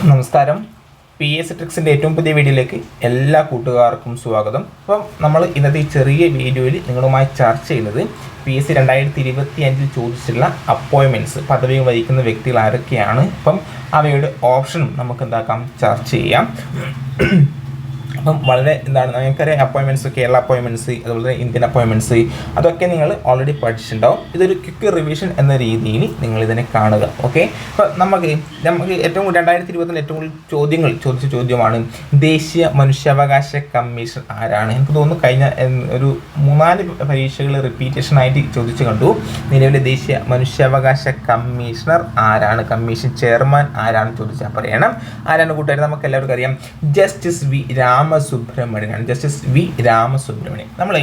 നമസ്കാരം. P S ട്രിക്സിന്റെ ഏറ്റവും പുതിയ വീഡിയോയിലേക്ക് എല്ലാ കൂട്ടുകാർക്കും സ്വാഗതം. അപ്പം നമ്മൾ ഇന്നത്തെ ഈ ചെറിയ വീഡിയോയിൽ നിങ്ങളുമായി ചർച്ച ചെയ്യുന്നത് പി എസ് സി രണ്ടായിരത്തി ഇരുപത്തി അഞ്ചിൽ ചോദിച്ചിട്ടുള്ള അപ്പോയിൻമെന്റ്സ് പദവി വഹിക്കുന്ന വ്യക്തികൾ ആരൊക്കെയാണ്? അപ്പം അവയുടെ ഓപ്ഷനും നമുക്ക് എന്താക്കാം? ചർച്ച ചെയ്യാം. അപ്പം വളരെ എന്താണ് നിങ്ങൾക്കറിയാം അപ്പോയിൻമെന്റ്സ് കേരള അപ്പോയിൻമെന്റ്സ് അതുപോലെ ഇന്ത്യൻ അപ്പോയിൻമെന്റ്സ് അതൊക്കെ നിങ്ങൾ ഓൾറെഡി പഠിച്ചിട്ടുണ്ടാവും. ഇതൊരു ക്വിക്ക് റിവിഷൻ എന്ന രീതിയിൽ നിങ്ങൾ ഇതിനെ കാണുക ഓക്കെ അപ്പോൾ നമുക്ക് നമുക്ക് ഏറ്റവും രണ്ടായിരത്തി ഇരുപത്തിൽ ഏറ്റവും കൂടുതൽ ചോദ്യങ്ങൾ ചോദിച്ച ചോദ്യമാണ് ദേശീയ മനുഷ്യാവകാശ കമ്മീഷൻ ആരാണ്? എനിക്ക് തോന്നുന്നു കഴിഞ്ഞ ഒരു മൂന്നാൽ പരീക്ഷകൾ റിപ്പീറ്റേഷൻ ആയിട്ട് ചോദിച്ചു കണ്ടു. നിലവിലെ ദേശീയ മനുഷ്യാവകാശ കമ്മീഷണർ ആരാണ്? കമ്മീഷൻ ചെയർമാൻ ആരാണ് ചോദിച്ചാൽ പറയണം. ആരാണ് കൂട്ടുകാർ? നമുക്ക് എല്ലാവർക്കും അറിയാം. ജസ്റ്റിസ് വി രാമസുബ്രഹ്മണ്യനാണ് ജസ്റ്റിസ് വി രാമസുബ്രഹ്മണ്യൻ. നമ്മൾ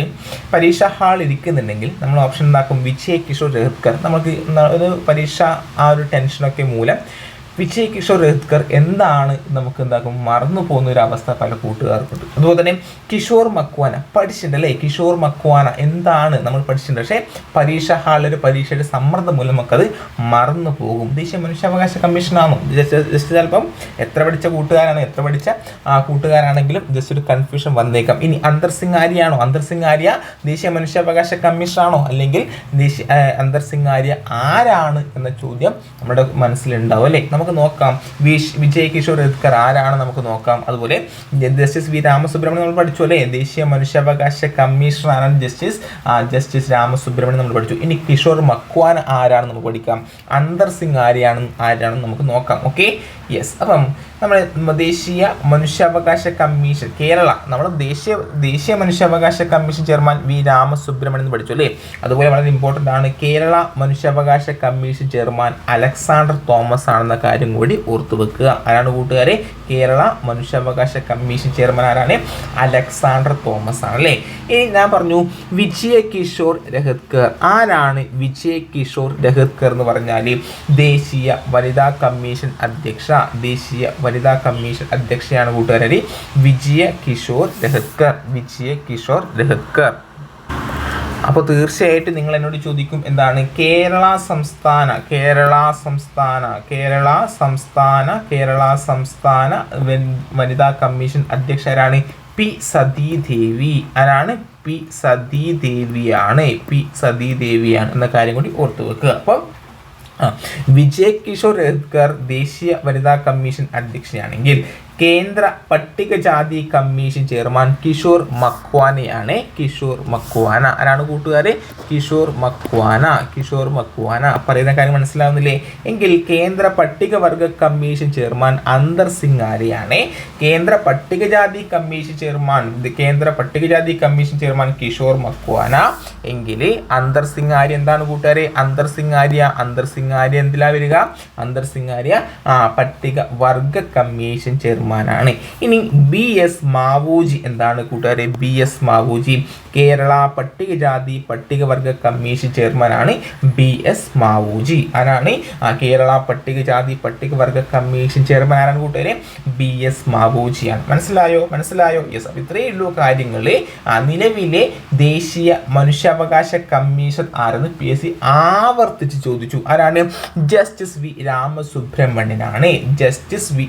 പരീക്ഷ ഹാൾ ഇരിക്കുന്നുണ്ടെങ്കിൽ നമ്മൾ ഓപ്ഷൻ എന്താക്കും വിജയ് കിഷോർ രഹത്കർ നമുക്ക് ഒരു പരീക്ഷ ആ ഒരു ടെൻഷനൊക്കെ മൂലം വിജയ് കിഷോർ രഹത്കർ എന്താണ് നമുക്ക് എന്താക്കും മറന്നു പോകുന്ന ഒരു അവസ്ഥ പല കൂട്ടുകാർക്കുണ്ട്. അതുപോലെ തന്നെ കിഷോർ മക്വാന പഠിച്ചിട്ടുണ്ട് അല്ലേ? കിഷോർ മക്വാന എന്താണ് നമ്മൾ പഠിച്ചിട്ടുണ്ട്? പക്ഷേ പരീക്ഷ ഹാളിൽ ഒരു പരീക്ഷയുടെ സമ്മർദ്ദം മൂലം നമുക്കത് മറന്നു പോകും. ദേശീയ മനുഷ്യാവകാശ കമ്മീഷനാണോ? ജസ്റ്റ് ജസ്റ്റ് ചിലപ്പം എത്ര പഠിച്ച കൂട്ടുകാരാണ് എത്ര പഠിച്ച ആ കൂട്ടുകാരാണെങ്കിലും ജസ്റ്റ് ഒരു കൺഫ്യൂഷൻ വന്നേക്കാം. ഇനി അന്തർ സിംഗ് ആര്യാണോ അന്തർ സിംഗ് ആര്യ ദേശീയ മനുഷ്യാവകാശ കമ്മീഷനാണോ? അല്ലെങ്കിൽ ദേശീയ ആ, അന്തർ സിംഗ് ആര്യ ആരാണ് എന്ന ചോദ്യം നമ്മുടെ മനസ്സിലുണ്ടാവും അല്ലേ? നമുക്ക് നോക്കാം. വിഷ് വിജയ് കിഷോർ രത്കർ ആരാണ് നമുക്ക് നോക്കാം. അതുപോലെ ജസ്റ്റിസ് വി രാമസുബ്രഹ്മണ്യം നമ്മൾ പഠിച്ചു അല്ലേ? ദേശീയ മനുഷ്യാവകാശ കമ്മീഷണർ ആണ് ജസ്റ്റിസ് ജസ്റ്റിസ് രാമസുബ്രഹ്മണ്യം നമ്മൾ പഠിച്ചു. ഇനി കിഷോർ മക്വാൻ ആരാണ് നമുക്ക് പഠിക്കാം. അന്തർ സിംഗ് ആരെയാണ് ആരാണെന്ന് നമുക്ക് നോക്കാം. ഓക്കെ? യെസ് അപ്പം നമ്മുടെ ദേശീയ മനുഷ്യാവകാശ കമ്മീഷൻ കേരള. നമ്മുടെ ദേശീയ ദേശീയ മനുഷ്യാവകാശ കമ്മീഷൻ ചെയർമാൻ വി രാമസുബ്രഹ്മണ്യൻ എന്ന് പഠിച്ചു അല്ലേ? അതുപോലെ വളരെ ഇമ്പോർട്ടന്റ് ആണ് കേരള മനുഷ്യാവകാശ കമ്മീഷൻ ചെയർമാൻ അലക്സാണ്ടർ തോമസ് ആണെന്ന കാര്യം കൂടി ഓർത്തു വെക്കുക. ആരാണ് കൂട്ടുകാരെ? കേരള മനുഷ്യാവകാശ കമ്മീഷൻ ചെയർമാൻ ആരാണ്? അലക്സാണ്ടർ തോമസ് ആണ് അല്ലേ? ഇനി ഞാൻ പറഞ്ഞു വിജയ കിഷോർ രഹത്കർ ആരാണ് വിജയ കിഷോർ രഹത്കർ എന്ന് പറഞ്ഞാൽ ദേശീയ വനിതാ കമ്മീഷൻ അധ്യക്ഷ ദേശീയ വനിതാ കമ്മീഷൻ അധ്യക്ഷയാണ് കൂട്ടുകാരി വിജയ കിഷോർ രഹത്കർ വിജയ കിഷോർ രഹത്കർ അപ്പോൾ തീർച്ചയായിട്ടും നിങ്ങൾ എന്നോട് ചോദിക്കും എന്താണ്? കേരള സംസ്ഥാന കേരള സംസ്ഥാന കേരള സംസ്ഥാന കേരള സംസ്ഥാന വനിതാ കമ്മീഷൻ അധ്യക്ഷരാണ് പി സതീദേവി. ആരാണ്? പി സതീദേവിയാണ്. പി സതീദേവിയാണ് എന്ന കാര്യം കൂടി ഓർത്തു വെക്കുക. അപ്പം വിജയ് കിഷോർ രത്കർ ദേശീയ വനിതാ കമ്മീഷൻ അധ്യക്ഷയാണെങ്കിൽ കേന്ദ്ര പട്ടികജാതി കമ്മീഷൻ ചെയർമാൻ കിഷോർ മക്വാനയാണ്. കിഷോർ മക്വാന. ആരാണ് കൂട്ടുകാരെ? കിഷോർ മക്വാന. കിഷോർ മക്വാന. പറയുന്ന കാര്യം മനസ്സിലാവുന്നില്ലേ? എങ്കിൽ കേന്ദ്ര പട്ടികവർഗ കമ്മീഷൻ ചെയർമാൻ അന്തർ സിംഗ് ആരെയാണ് കേന്ദ്ര പട്ടികജാതി കമ്മീഷൻ ചെയർമാൻ കേന്ദ്ര പട്ടികജാതി കമ്മീഷൻ ചെയർമാൻ കിഷോർ മക്വാന. എങ്കിൽ അന്തർ സിംഗ് ആര്യ എന്താണ് കൂട്ടുകാരെ? അന്തർ സിംഗ് ആര്യ അന്തർ ആര്യ എന്തിലാ വരിക? അന്തർ ആര്യ പട്ടിക വർഗ കമ്മീഷൻ ചെയർമാനാണ് ഇനി ബി എസ് മാവൂജി എന്താണ് കൂട്ടുകാരെ? ബി എസ് മാവൂജി കേരള പട്ടികജാതി പട്ടികവർഗ കമ്മീഷൻ ചെയർമാനാണ് ബി എസ് മാവൂജി. ആരാണ്? കേരള പട്ടികജാതി പട്ടികവർഗ കമ്മീഷൻ ചെയർമാൻ ആരാണ് കൂട്ടുകാരെ? ബി എസ് മാവൂജിയാണ്. മനസ്സിലായോ? മനസ്സിലായോ? യെസ് അപ്പോൾ ഇത്രയേ ഉള്ളൂ കാര്യങ്ങൾ നിലവിലെ ദേശീയ മനുഷ്യാവകാശ കമ്മീഷൻ ആരെന്ന് പി എസ് സി ആവർത്തിച്ച് ചോദിച്ചു. ആരാണ്? ജസ്റ്റിസ് വി രാമസുബ്രഹ്മണ്യനാണ്. ജസ്റ്റിസ് വി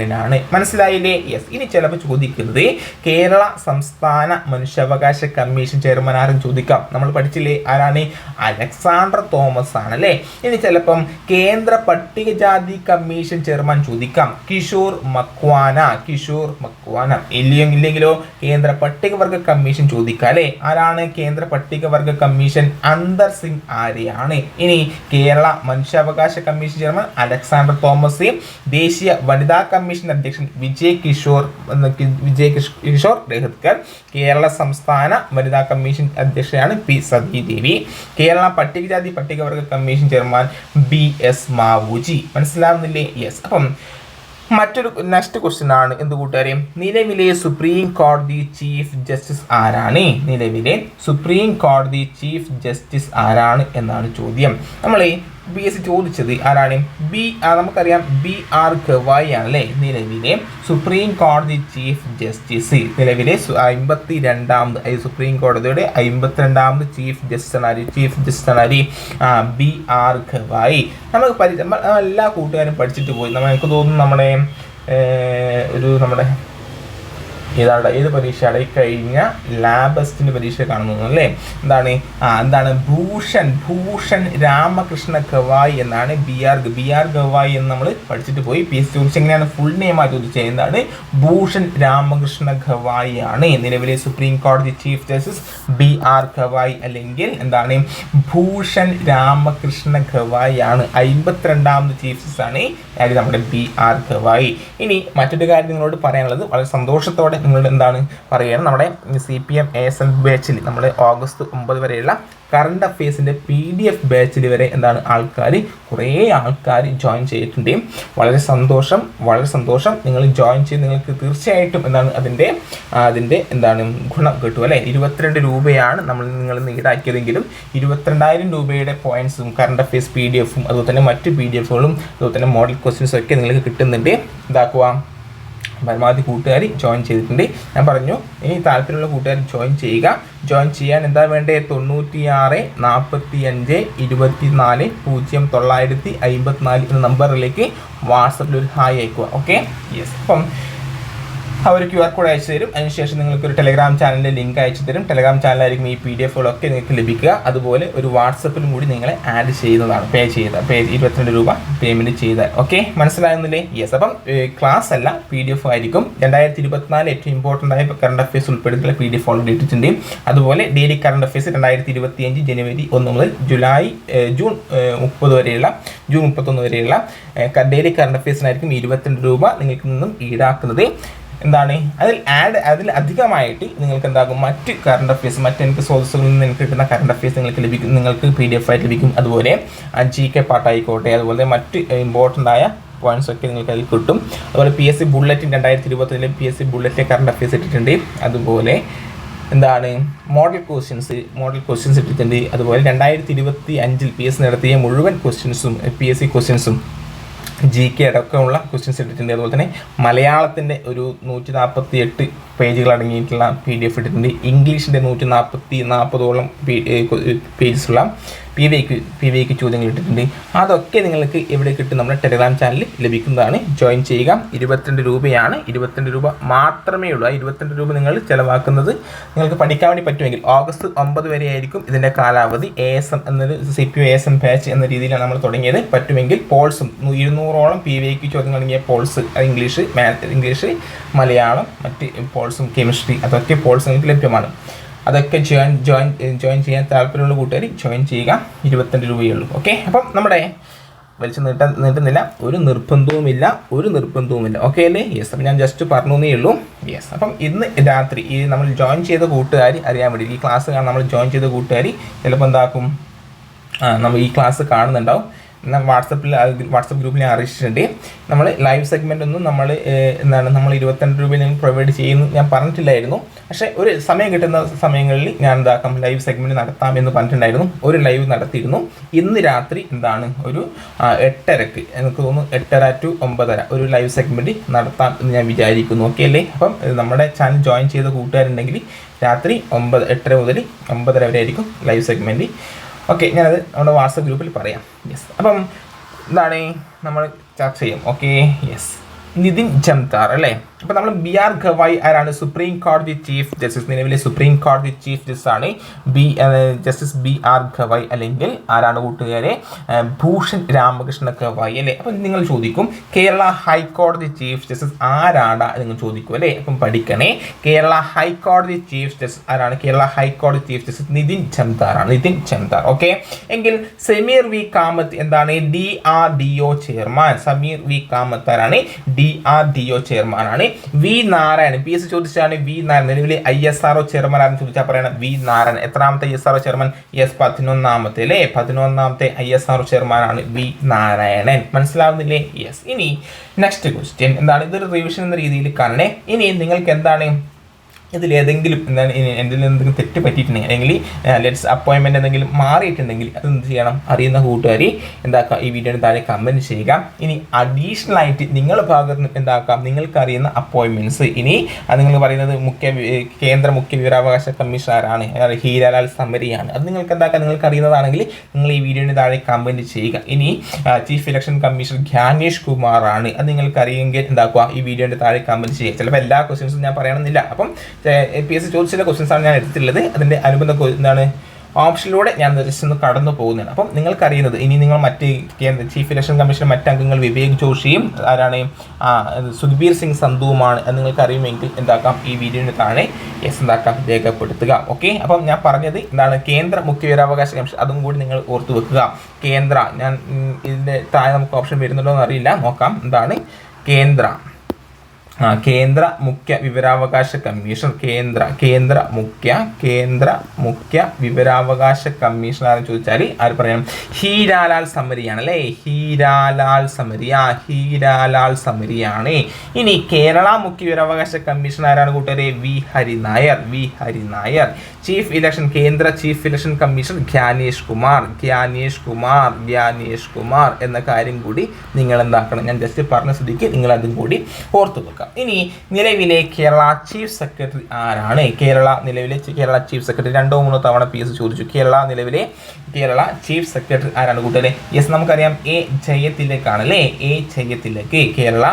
രാമസുബ്രഹ്മണ്യനാണ് മനസ്സിലായില്ലേ? യെസ് ഇനി ചിലപ്പോൾ ചോദിക്കുന്നത് കേരള സംസ്ഥാന മനുഷ്യാവകാശ കമ്മീഷൻ ചെയർമാൻ ആരും ചോദിക്കാം. നമ്മൾ പഠിച്ചില്ലേ? ആരാണ്? അലക്സാണ്ടർ തോമസ് ആണ് അല്ലേ? ഇനി ചിലപ്പം കേന്ദ്ര പട്ടികജാതി കമ്മീഷൻ ചെയർമാൻ ചോദിക്കാം. കിഷോർ മക്വാന കിഷോർ മക്വാന. ഇല്ലയോ ഇല്ലെങ്കിലോ കേന്ദ്ര പട്ടികവർഗ കമ്മീഷൻ ചോദിക്കാം അല്ലേ? ആരാണ് കേന്ദ്ര പട്ടികവർഗ കമ്മീഷൻ? അന്തർ സിംഗ് ആര്യാണ് ഇനി കേരള മനുഷ്യാവകാശ കമ്മീഷൻ ചെയർമാൻ അലക്സാണ്ടർ തോമസ് ദേശീയ വനിതാ കമ്മീഷൻ അധ്യക്ഷൻ വിജയ് കിഷോർ വിജയ് കിഷോർ രഹത്കർ കേരള സംസ്ഥാന വനിതാ കമ്മീഷൻ അധ്യക്ഷയാണ് പി സതീദേവി. കേരള പട്ടികജാതി പട്ടികവർഗ commission chairman B S Mavuji. മനസ്സിലാവുന്നില്ലേ? Yes അപ്പം മറ്റൊരു നെക്സ്റ്റ് ക്വസ്റ്റ്യൻ ആണ്. എന്ത് കൂട്ടുകാരെ? നിലവിലെ സുപ്രീം കോടതി ചീഫ് ജസ്റ്റിസ് ആരാണ്? നിലവിലെ സുപ്രീം കോടതി ചീഫ് ജസ്റ്റിസ് ആരാണ്? എന്നാണ് ചോദ്യം. നമ്മൾ ബി എസ് ചോദിച്ചത് ആരാണ്? ബി നമുക്കറിയാം. ബി ആർ ഗവായി ആണല്ലേ നിലവിലെ സുപ്രീം കോടതി ചീഫ് ജസ്റ്റിസ് നിലവിലെ അമ്പത്തി രണ്ടാമത് സുപ്രീം കോടതിയുടെ അമ്പത്തിരണ്ടാമത് ചീഫ് ജസ്റ്റിസ് ചീഫ് ജസ്റ്റിസ് ആണ് ആ ബി ആർ ഗവായി നമുക്ക് പരി എല്ലാ കൂട്ടുകാരും പഠിച്ചിട്ട് പോയി. നമുക്ക് തോന്നുന്നു നമ്മുടെ ഒരു നമ്മുടെ ഏതാണ്ട് ഏത് പരീക്ഷയാണ്? ഈ കഴിഞ്ഞ ലാബസ്റ്റിന്റെ പരീക്ഷ കാണുന്നു അല്ലേ? എന്താണ്? ആ എന്താണ്? ഭൂഷൺ ഭൂഷൺ രാമകൃഷ്ണ ഗവായ് എന്നാണ് B R B R Gavai എന്ന് നമ്മൾ പഠിച്ചിട്ട് പോയി. പി എസ് ചോദിച്ചത് എങ്ങനെയാണ് ഫുൾ നെയിമായി ചോദിച്ചത്? എന്താണ്? ഭൂഷൺ രാമകൃഷ്ണ ഗവായ് ആണ്. നിലവിലെ സുപ്രീം കോടതി chief justice B R Gavai അല്ലെങ്കിൽ എന്താണ്? ഭൂഷൺ രാമകൃഷ്ണ ഗവായ് ആണ്. അമ്പത്തിരണ്ടാമത് ചീഫ് ജസ്റ്റിസ് ആണ്. നമ്മുടെ ബി ആർ ഗവായ്. ഇനി മറ്റൊരു കാര്യം നിങ്ങളോട് പറയാനുള്ളത്. വളരെ സന്തോഷത്തോടെ നിങ്ങളോട് എന്താണ് പറയുകയാണ് നമ്മുടെ C P M A S L ബാച്ചിൽ നമ്മൾ ഓഗസ്റ്റ് ഒമ്പത് വരെയുള്ള കറണ്ട് അഫയേഴ്സിന്റെ പി ഡി എഫ് ബാച്ചിൽ വരെ എന്താണ് ആൾക്കാർ കുറേ ആൾക്കാർ ജോയിൻ ചെയ്തിട്ടുണ്ട്. വളരെ സന്തോഷം വളരെ സന്തോഷം. നിങ്ങൾ ജോയിൻ ചെയ്ത് നിങ്ങൾക്ക് തീർച്ചയായിട്ടും എന്താണ് അതിന്റെ അതിന്റെ എന്താണ് ഗുണം കിട്ടും അല്ലേ? ഇരുപത്തിരണ്ട് രൂപയാണ് നമ്മൾ നിങ്ങൾ ഈടാക്കിയതെങ്കിലും ഇരുപത്തിരണ്ടായിരം രൂപയുടെ പോയിൻസും കറണ്ട് അഫയേഴ്സ് പി ഡി എഫും അതുപോലെ തന്നെ മറ്റ് പി ഡി എഫുകളും അതുപോലെ തന്നെ മോഡൽ ക്വസ്റ്റ്യൻസും ഒക്കെ നിങ്ങൾക്ക് കിട്ടുന്നുണ്ട്. ഇതാക്കുക പരമാവധി കൂട്ടുകാർ ജോയിൻ ചെയ്തിട്ടുണ്ട്. ഞാൻ പറഞ്ഞു ഇനി താല്പര്യമുള്ള കൂട്ടുകാർ ജോയിൻ ചെയ്യുക. ജോയിൻ ചെയ്യാൻ എന്താ വേണ്ടത് തൊണ്ണൂറ്റി ആറ് നാൽപ്പത്തി അഞ്ച് ഇരുപത്തി നാല് പൂജ്യം തൊള്ളായിരത്തി അമ്പത്തിനാല് എന്ന നമ്പറിലേക്ക് വാട്സപ്പിൽ ഒരു ഹായ് അയക്കുക. ഓക്കെ യെസ് അപ്പം അവർ ക്യു ആർ കോഡ് അയച്ചു തരും. അതിനുശേഷം നിങ്ങൾക്ക് ഒരു ടെലഗ്രാം ചാനലിന്റെ ലിങ്ക് അയച്ചു തരും. ടെലഗ്രാം ചാനലായിരിക്കും ഈ പി ഡി എഫുകളൊക്കെ നിങ്ങൾക്ക് ലഭിക്കുക. അതുപോലെ ഒരു വാട്സപ്പിലും കൂടി നിങ്ങളെ ആഡ് ചെയ്യുന്നതാണ്. പേ ചെയ്ത പേ ഇരുപത്തിരണ്ട് രൂപ പേയ്മെന്റ് ചെയ്താൽ. ഓക്കെ മനസ്സിലാകുന്നില്ലേ? യെസ് അപ്പം ക്ലാസ് അല്ല പി ഡി എഫ് ആയിരിക്കും. രണ്ടായിരത്തി ഇരുപത്തിനാല് ഏറ്റവും ഇമ്പോർട്ടന്റ് ആയ കറണ്ട് അഫയേഴ്സ് ഉൾപ്പെടുത്തിയുള്ള പി ഡി എഫ് ഓൾറെഡി ഇട്ടിട്ടുണ്ട് അതുപോലെ ഡെയിലി കറണ്ട് അഫയേഴ്സ് രണ്ടായിരത്തി ഇരുപത്തി അഞ്ച് ജനുവരി ഒന്ന് മുതൽ ജൂലൈ ജൂൺ മുപ്പത് വരെയുള്ള ജൂൺ മുപ്പത്തൊന്ന് വരെയുള്ള ഡെയിലി കറണ്ട് അഫയേഴ്സിനായിരിക്കും ഇരുപത്തിരണ്ട് രൂപ നിങ്ങൾക്ക് നിന്നും ഈടാക്കുന്നത്. എന്താണ്? അതിൽ ആഡ് അതിൽ അധികമായിട്ട് നിങ്ങൾക്ക് എന്താകും? മറ്റ് കറണ്ട് അഫയേഴ്സ് മറ്റ് എനിക്ക് സ്രോതസ്സുകളിൽ നിന്ന് നിങ്ങൾക്ക് കിട്ടുന്ന കറണ്ട് അഫയേഴ്സ് നിങ്ങൾക്ക് ലഭിക്കും നിങ്ങൾക്ക് പി ഡി എഫ് ആയിട്ട് ലഭിക്കും. അതുപോലെ ജി കെ പാട്ടായിക്കോട്ടെ അതുപോലെ മറ്റ് ഇമ്പോർട്ടന്റ് ആയ പോയിന്റ്സ് ഒക്കെ നിങ്ങൾക്ക് അതിൽ കിട്ടും. അതുപോലെ പി എസ് സി ബുള്ളറ്റിൻ രണ്ടായിരത്തി ഇരുപത്തിലെ പി എസ് സി ബുള്ളറ്റിലെ കറണ്ട് അഫയേഴ്സ് ഇട്ടിട്ടുണ്ട്. അതുപോലെ എന്താണ്? മോഡൽ ക്വസ്റ്റ്യൻസ് മോഡൽ ക്വസ്റ്റ്യൻസ് ഇട്ടിട്ടുണ്ട്. അതുപോലെ രണ്ടായിരത്തി ഇരുപത്തി അഞ്ചിൽ പി എസ് നടത്തിയ മുഴുവൻ ക്വസ്റ്റ്യൻസും പി എസ് സി ക്വസ്റ്റ്യൻസും ജി കെ അടക്കമുള്ള ക്വസ്റ്റ്യൻസ് ഇട്ടിട്ടുണ്ട്. അതുപോലെ തന്നെ മലയാളത്തിന്റെ ഒരു നൂറ്റി നാൽപ്പത്തി എട്ട് പേജുകൾ അടങ്ങിയിട്ടുള്ള പി ഡി എഫ് ഇട്ടിട്ടുണ്ട്. ഇംഗ്ലീഷിന്റെ നൂറ്റി നാൽപ്പത്തി നാൽപ്പതോളം ഉള്ള പി വൈക്ക് പി വൈക്ക് ചോദ്യങ്ങൾ ഇട്ടിട്ടുണ്ട്. അതൊക്കെ നിങ്ങൾക്ക് എവിടെ കിട്ടും നമ്മുടെ ടെലിഗ്രാം ചാനലിൽ ലഭിക്കുന്നതാണ്. ജോയിൻ ചെയ്യുക. ഇരുപത്തിരണ്ട് രൂപയാണ്. ഇരുപത്തിരണ്ട് രൂപ മാത്രമേ ഉള്ളൂ. ആ ഇരുപത്തിരണ്ട് രൂപ നിങ്ങൾ ചിലവാക്കുന്നത് നിങ്ങൾക്ക് പഠിക്കാൻ വേണ്ടി പറ്റുമെങ്കിൽ ഓഗസ്റ്റ് ഒമ്പത് വരെ ആയിരിക്കും ഇതിന്റെ കാലാവധി. എ എസ് എം എന്നൊരു C P S M batch എന്ന രീതിയിലാണ് നമ്മൾ തുടങ്ങിയത്. പറ്റുമെങ്കിൽ പോൾസും ഇരുന്നൂറോളം പി വൈക്ക് ചോദ്യങ്ങൾ അടങ്ങിയ polls English math English Malayalam മറ്റ് പോൾസും കെമിസ്ട്രി അതൊക്കെ പോൾസ് നിങ്ങൾക്ക് ലഭ്യമാണ്. അതൊക്കെ ജോയിൻ ജോയിൻ ജോയിൻ ചെയ്യാൻ താല്പര്യമുള്ള കൂട്ടുകാർ ജോയിൻ ചെയ്യുക. ഇരുപത്തിരണ്ട് രൂപയേ ഉള്ളൂ. ഓക്കെ അപ്പം നമ്മുടെ വലിച്ചു നീട്ട നീട്ടുന്നില്ല. ഒരു നിർബന്ധവുമില്ല. ഒരു നിർബന്ധവുമില്ല. ഓക്കെ അല്ലേ? യെസ് അപ്പം ഞാൻ ജസ്റ്റ് പറഞ്ഞു എന്നേ ഉള്ളൂ. യെസ് അപ്പം ഇന്ന് രാത്രി ഈ നമ്മൾ ജോയിൻ ചെയ്ത കൂട്ടുകാർ അറിയാൻ വേണ്ടി ഈ ക്ലാസ് നമ്മൾ ജോയിൻ ചെയ്ത കൂട്ടുകാർ ചിലപ്പോൾ എന്താക്കും? നമ്മൾ ഈ ക്ലാസ് കാണുന്നുണ്ടാവും. വാട്സപ്പിൽ വാട്സപ്പ് ഗ്രൂപ്പിൽ ഞാൻ അറിയിച്ചിട്ടുണ്ട്. നമ്മൾ ലൈവ് സെഗ്മെന്റ് ഒന്നും നമ്മൾ എന്താണ് നമ്മൾ ഇരുപത്തിരണ്ട് രൂപ നിങ്ങൾ പ്രൊവൈഡ് ചെയ്യുന്നു ഞാൻ പറഞ്ഞിട്ടില്ലായിരുന്നു. പക്ഷേ ഒരു സമയം കിട്ടുന്ന സമയങ്ങളിൽ ഞാൻ എന്താക്കാം ലൈവ് സെഗ്മെന്റ് നടത്താം എന്ന് പറഞ്ഞിട്ടുണ്ടായിരുന്നു. ഒരു ലൈവ് നടത്തിയിരുന്നു. ഇന്ന് രാത്രി എന്താണ്? ഒരു എട്ടരക്ക്. എനിക്ക് തോന്നുന്നു എട്ടര ടു ഒമ്പതര ഒരു ലൈവ് സെഗ്മെന്റ് നടത്താം എന്ന് ഞാൻ വിചാരിക്കുന്നു. ഓക്കെ അല്ലേ? അപ്പം നമ്മുടെ ചാനൽ ജോയിൻ ചെയ്ത കൂട്ടുകാരുണ്ടെങ്കിൽ രാത്രി ഒമ്പത് എട്ടര മുതൽ ഒമ്പതര വരെ ആയിരിക്കും ലൈവ് സെഗ്മെന്റ് ഓക്കെ ഞാനത് നമ്മുടെ വാട്സപ്പ് ഗ്രൂപ്പിൽ പറയാം. യെസ് അപ്പം എന്താണ് നമ്മൾ ചർച്ച ചെയ്യും. ഓക്കെ യെസ് നിതിൻ ജംതാർ അല്ലേ? അപ്പോൾ നമ്മൾ ബി ആർ ഗവായ് ആരാണ് സുപ്രീം കോടതി ചീഫ് ജസ്റ്റിസ് നിലവിലെ സുപ്രീം കോടതി ചീഫ് ആണ് B justice B R Gavai അല്ലെങ്കിൽ ആരാണ് കൂട്ടുകാരെ? ഭൂഷൺ രാമകൃഷ്ണ ഗവായ് അല്ലേ? അപ്പം നിങ്ങൾ ചോദിക്കും കേരള ഹൈക്കോടതി ചീഫ് ജസ്റ്റിസ് ആരാണ്? നിങ്ങൾ ചോദിക്കും അല്ലേ? അപ്പം പഠിക്കണേ കേരള ഹൈക്കോടതി ചീഫ് ജസ്റ്റിസ് ആരാണ്? കേരള ഹൈക്കോടതി ചീഫ് ജസ്റ്റിസ് നിതിൻ ആണ് നിതിൻ ചന്ദാർ ഓക്കെ എങ്കിൽ സമീർ വി കാമത്ത് എന്താണ്? D R D O chairman Sameer V Kamath ആരാണ്? D R D O chairman ആണ്. വി നാരായണൻ. പി എസ് ചോദിച്ചാണ് വി നാരായണൻ. നിലവിലെ I S R O chairman ആരെന്ന് ചോദിച്ചാൽ പറയണം. വി നാരായണൻ. എത്രാമത്തെ I S R O chairman? Yes പതിനൊന്നാമത്തെ അല്ലേ? പതിനൊന്നാമത്തെ ഐ എസ് ആർ ഒ ചെയർമാനാണ് വി നാരായണൻ. മനസ്സിലാവുന്നില്ലേ? യെസ്. ഇനി നെക്സ്റ്റ് ക്വസ്റ്റ്യൻ എന്താണ്? ഇതൊരു റിവിഷൻ എന്ന രീതിയിൽ കാണണേ. ഇനി നിങ്ങൾക്ക് എന്താണ് ഇതിൽ ഏതെങ്കിലും എന്താണ് എന്തെങ്കിലും എന്തെങ്കിലും തെറ്റ് പറ്റിയിട്ടുണ്ടെങ്കിൽ അല്ലെങ്കിൽ ലെറ്റ്സ് അപ്പോയിൻമെന്റ് എന്തെങ്കിലും മാറിയിട്ടുണ്ടെങ്കിൽ അത് എന്ത് ചെയ്യണം? അറിയുന്ന കൂട്ടുകാരി എന്താക്കാം? ഈ വീഡിയോയുടെ താഴെ കമന്റ് ചെയ്യുക. ഇനി അഡീഷണൽ ആയിട്ട് നിങ്ങളുടെ ഭാഗത്ത് എന്താക്കാം? നിങ്ങൾക്ക് അറിയുന്ന അപ്പോയിൻമെന്റ്സ് ഇനി നിങ്ങൾ പറയുന്നത് മുഖ്യ കേന്ദ്ര മുഖ്യ വിവരാവകാശ കമ്മീഷണറാണ്. ഹീരാലാൽ സമരിയാണ്. അത് നിങ്ങൾക്ക് എന്താക്കാം? നിങ്ങൾക്ക് അറിയുന്നതാണെങ്കിൽ നിങ്ങൾ ഈ വീഡിയോയുടെ താഴെ കമന്റ് ചെയ്യുക. ഇനി ചീഫ് ഇലക്ഷൻ കമ്മീഷണർ ജ്ഞാനേഷ് കുമാറാണ്. അത് നിങ്ങൾക്ക് അറിയുമെങ്കിൽ എന്താക്കുക? ഈ വീഡിയോയുടെ താഴെ കമന്റ് ചെയ്യുക. ചിലപ്പോൾ എല്ലാ ക്വസ്റ്റ്യൻസും ഞാൻ പറയണമെന്നില്ല. അപ്പം പി എസ് സി ചോദിച്ചിട്ടുള്ള ക്വസ്റ്റ്യൻസ് ആണ് ഞാൻ എടുത്തിട്ടുള്ളത്. അതിന്റെ അനുബന്ധ എന്താണ് ഓപ്ഷനിലൂടെ ഞാൻ ജസ്റ്റ് ഒന്ന് കടന്നു പോകുന്നതാണ്. അപ്പം നിങ്ങൾക്കറിയുന്നത് ഇനി നിങ്ങൾ മറ്റ് കേന്ദ്ര ചീഫ് ഇലക്ഷൻ കമ്മീഷൻ മറ്റംഗങ്ങൾ വിവേക് ജോഷിയും ആരാണ് സുഖ്ബീർ സിംഗ് സന്ധുവുമാണ് എന്ന് നിങ്ങൾക്ക് അറിയുമെങ്കിൽ എന്താക്കാം ഈ വീഡിയോന് താഴെ യെസ് എന്താക്കാം രേഖപ്പെടുത്തുക. ഓക്കെ അപ്പം ഞാൻ പറഞ്ഞത് എന്താണ് കേന്ദ്ര മുഖ്യ വിവരാവകാശ കമ്മീഷൻ അതും കൂടി നിങ്ങൾ ഓർത്തു വെക്കുക. കേന്ദ്ര ഞാൻ ഇതിന്റെ താഴെ നമുക്ക് ഓപ്ഷൻ വരുന്നുണ്ടോ എന്ന് അറിയില്ല. നോക്കാം എന്താണ് കേന്ദ്ര. കേന്ദ്ര മുഖ്യ വിവരാവകാശ കമ്മീഷൻ കേന്ദ്ര കേന്ദ്ര മുഖ്യ കേന്ദ്ര മുഖ്യ വിവരാവകാശ കമ്മീഷൻ ആരെന്ന് ചോദിച്ചാൽ ആര് പറയണം? ഹീരാലാൽ സമരിയാണ് അല്ലേ? ഹീരാലാൽ സമരിയ ഹീരാലാൽ സമരിയാണ്. ഇനി കേരള മുഖ്യ വിവരാവകാശ കമ്മീഷൻ ആരാണ് കൂട്ടുകാരെ? V. Hari Nair V. Hari Nair chief election കേന്ദ്ര chief election commission Gyanesh Kumar. Gyanesh Kumar Gyanesh Kumar എന്ന കാര്യം കൂടി നിങ്ങൾ എന്താക്കണം ഞാൻ ജസ്റ്റ് പറഞ്ഞ സ്ഥിതിക്ക് നിങ്ങൾ അതും കൂടി ഓർത്തു വെക്കാം ഇനി നിലവിലെ കേരള ചീഫ് സെക്രട്ടറി ആരാണ്? കേരള നിലവിലെ കേരള ചീഫ് സെക്രട്ടറി രണ്ടോ മൂന്നോ തവണ പി എസ് ചോദിച്ചു. കേരള നിലവിലെ കേരള ചീഫ് സെക്രട്ടറി ആരാണ് കൂട്ടല്ലേ യെസ് നമുക്കറിയാം എ ജയത്തിലേക്കാണ് അല്ലേ? എ ജയത്തിലേക്ക് കേരള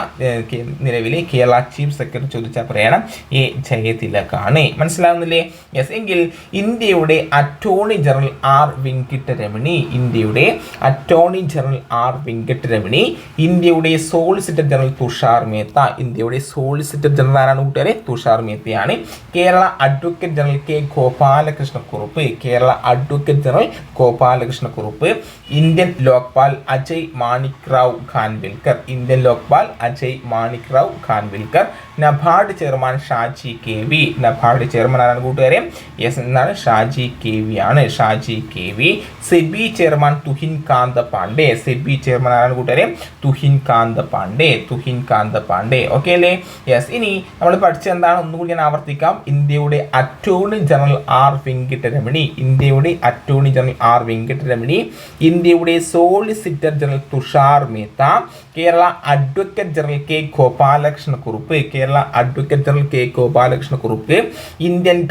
നിലവിലെ കേരള ചീഫ് സെക്രട്ടറി ചോദിച്ചാൽ പറയണം. എ ജയത്തിലേക്കാണ്. മനസ്സിലാവുന്നില്ലേ? യെസ് എങ്കിൽ ഇന്ത്യയുടെ അറ്റോർണി ജനറൽ ആർ വെങ്കിട്ടരമണി ഇന്ത്യയുടെ അറ്റോർണി ജനറൽ ആർ വെങ്കിട്ടരമണി ഇന്ത്യയുടെ സോളിസിറ്റർ ജനറൽ തുഷാർ മേത്ത ഇന്ത്യയുടെ സോളിസിറ്റർ ജനറൽ ആരാണ് കൂട്ടുകാരെ. Tushar മേത്തയാണ്. Kerala advocate general K Gopalakrishna Kurup. Kerala advocate general Gopalakrishna Kurup. Indian Lokpal Ajay Manik Rao Khanwilkar. Indian Lokpal Ajay Manik Rao Khanwilkar. NABARD chairman Shaji K V. NABARD chairman ആരാണ് കൂട്ടുകാരെ? Yes എന്നാണ് Shaji K V ആണ്. Shaji K V. SEBI chairman Tuhin Kanta Pandey. SEBI chairman ആരാണ് കൂട്ടുകാരെ? Tuhin Kanta Pandey. Tuhin Kanta Pandey. Okay അല്ലേ? Yes ഇനി നമ്മൾ പഠിച്ച എന്താണ്? ഒന്നുകൂടി ഞാൻ ആവർത്തിക്കാം. ഇന്ത്യയുടെ അറ്റോർണി ജനറൽ ആർ വെങ്കിട്ടരമണി. ഇന്ത്യയുടെ അറ്റോർണി ജനറൽ ആർ വെങ്കിട്ടരമണി. ഇന്ത്യയുടെ solicitor general Tushar Mehta. Kerala advocate general K. Gopalakrishna Kurup Kerala advocate general K. Gopalakrishna Kurup Indian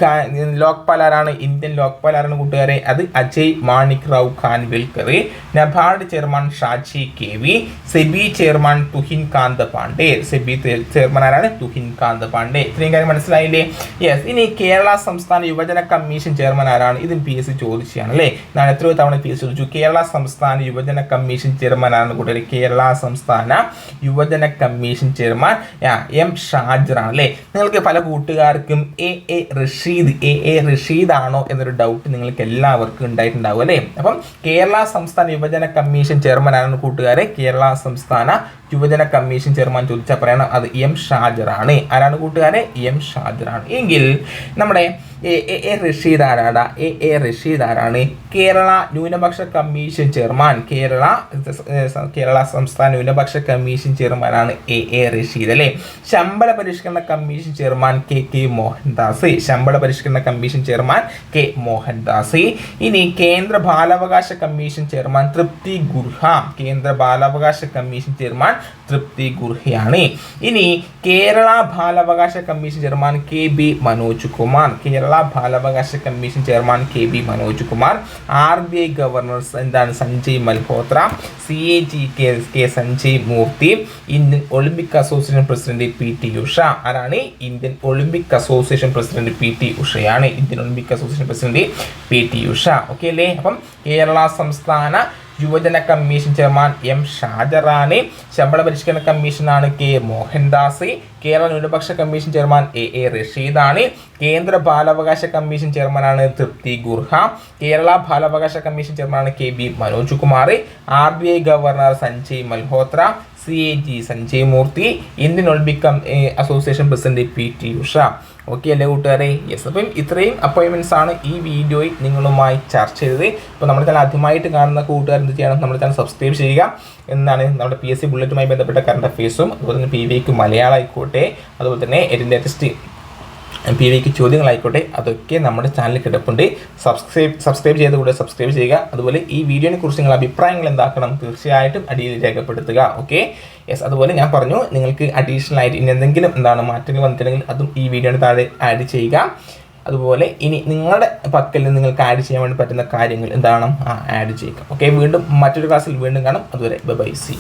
Lokpal ആരാണ്? ഇന്ത്യൻ ലോക്പാൽ ആരാണ് കൂട്ടുകാരെ? അത് Ajay Manik Rao Khanwilkar NABARD chairman Shaji K V. SEBI chairman Tuhin Kanta Pandey SEBI chairman ആരാണ് തുഹിൻ കാന്ത പാണ്ഡെ. ഇത്രയും കാര്യം മനസ്സിലായില്ലേ? Yes ഇനി കേരള സംസ്ഥാന യുവജന കമ്മീഷൻ ചെയർമാൻ ആരാണ്? ഇതും പി എസ് സി അല്ലേ? ഞാൻ എത്രയോ തവണ പി എസ് ചോദിച്ചു. കേരള സംസ്ഥാന യുവജന കമ്മീഷൻ ചെയർമാൻ കൂട്ടുകാരെ? കേരള സംസ്ഥാന യുവജന കമ്മീഷൻ ചെയർമാൻ എം ഷാജറാണ് അല്ലേ? നിങ്ങൾക്ക് പല കൂട്ടുകാർക്കും A A Rasheed A A Rasheed ആണോ എന്നൊരു ഡൗട്ട് നിങ്ങൾക്ക് എല്ലാവർക്കും ഉണ്ടായിട്ടുണ്ടാവും അല്ലേ? അപ്പം കേരള സംസ്ഥാന യുവജന കമ്മീഷൻ ചെയർമാൻ ആരാണ് കൂട്ടുകാരെ? കേരള സംസ്ഥാന യുവജന കമ്മീഷൻ ചെയർമാൻ ചോദിച്ചാൽ പറയണം അത് എം ഷാജറാണ്. ആരാണ് കൂട്ടുകാരെ? എം ഷാജറാണ്. എങ്കിൽ നമ്മുടെ എ എ റഷീദ് ആരാട? എ എ റഷീദ് ആരാണ്? കേരള ന്യൂനപക്ഷ കമ്മീഷൻ ചെയർമാൻ. കേരള കേരള സംസ്ഥാന ന്യൂനപക്ഷ കമ്മീഷൻ ചെയർമാനാണ് എ എ റഷീദ് അല്ലേ? ശമ്പള പരിഷ്കരണ commission chairman K K Mohandas. ശമ്പള പരിഷ്കരണ കമ്മീഷൻ ചെയർമാൻ കെ മോഹൻദാസ്. ഇനി കേന്ദ്ര ബാലാവകാശ കമ്മീഷൻ ചെയർമാൻ തൃപ്തി ഗുർഹ. കേന്ദ്ര ബാലാവകാശ കമ്മീഷൻ ചെയർമാൻ തൃപ്തി ഗുർഹയാണ് ഇനി കേരള ബാലാവകാശ commission chairman K B Manoj Kumar. Kerala ബാലാവകാശ commission chairman K B Manoj Kumar. R B I governor എന്താണ് Sanjay Malhotra. C A G K K Sanjay Murthy. Indian Olympic association president P T Usha. ആരാണ്? Indian Olympic association president P T ഉഷയാണ്. Indian Olympic association president P T Usha. Okay അല്ലേ? അപ്പം കേരള സംസ്ഥാന യുവജന commission chairman M ഷാജറാനി ശമ്പള പരിഷ്കരണ കമ്മീഷനാണ് K Mohandas. Kerala ന്യൂനപക്ഷ commission chairman A A റഷീദാണ്. കേന്ദ്ര ബാലാവകാശ കമ്മീഷൻ ചെയർമാനാണ് തൃപ്തി ഗുർഹ. കേരള ബാലാവകാശ കമ്മീഷൻ ചെയർമാനാണ് K B Manoj Kumar R B I governor Sanjay Malhotra C A G Sanjay Murthy Indian Olympic association president P T Usha. Okay അല്ലേ കൂട്ടുകാരെ? യെസ് അപ്പം ഇത്രയും അപ്പോയിൻമെന്റ്സ് ആണ് ഈ വീഡിയോയിൽ നിങ്ങളുമായി ചർച്ച ചെയ്തത്. ഇപ്പോൾ നമ്മുടെ ചാനൽ ആദ്യമായിട്ട് കാണുന്ന കൂട്ടുകാർ എന്ത് ചെയ്യണം? നമ്മുടെ ചാനൽ സബ്സ്ക്രൈബ് ചെയ്യുക. എന്നാണ് നമ്മുടെ പി എസ് സി ബുള്ളറ്റുമായി ബന്ധപ്പെട്ട കറണ്ട് അഫയേഴ്സും അതുപോലെ തന്നെ പി വിക്ക് മലയാളം ആയിക്കോട്ടെ അതുപോലെ തന്നെ ഏറ്റവും ലേറ്റസ്റ്റ് പി വിക്ക് ചോദ്യങ്ങളായിക്കോട്ടെ. അതൊക്കെ നമ്മുടെ ചാനലിൽ കിടപ്പുണ്ട്. സബ്സ്ക്രൈബ് സബ്സ്ക്രൈബ് ചെയ്ത് കൂടെ സബ്സ്ക്രൈബ് ചെയ്യുക. അതുപോലെ ഈ വീഡിയോനെ കുറിച്ച് നിങ്ങൾ അഭിപ്രായങ്ങൾ എന്താക്കണം തീർച്ചയായിട്ടും അടിയിൽ രേഖപ്പെടുത്തുക. ഓക്കെ യെസ് അതുപോലെ ഞാൻ പറഞ്ഞു നിങ്ങൾക്ക് അഡീഷണൽ ആയിട്ട് ഇനി എന്തെങ്കിലും എന്താണ് മാറ്റങ്ങൾ വന്നിട്ടുണ്ടെങ്കിൽ അതും ഈ വീഡിയോയുടെ താഴെ ആഡ് ചെയ്യുക. അതുപോലെ ഇനി നിങ്ങളുടെ പക്കൽ നിന്ന് നിങ്ങൾക്ക് ആഡ് ചെയ്യാൻ വേണ്ടി പറ്റുന്ന കാര്യങ്ങൾ എന്താണ്? ആ ആഡ് ചെയ്യുക. ഓക്കെ വീണ്ടും മറ്റൊരു ക്ലാസ്സിൽ വീണ്ടും കാണാം. അതുവരെ ബൈ സി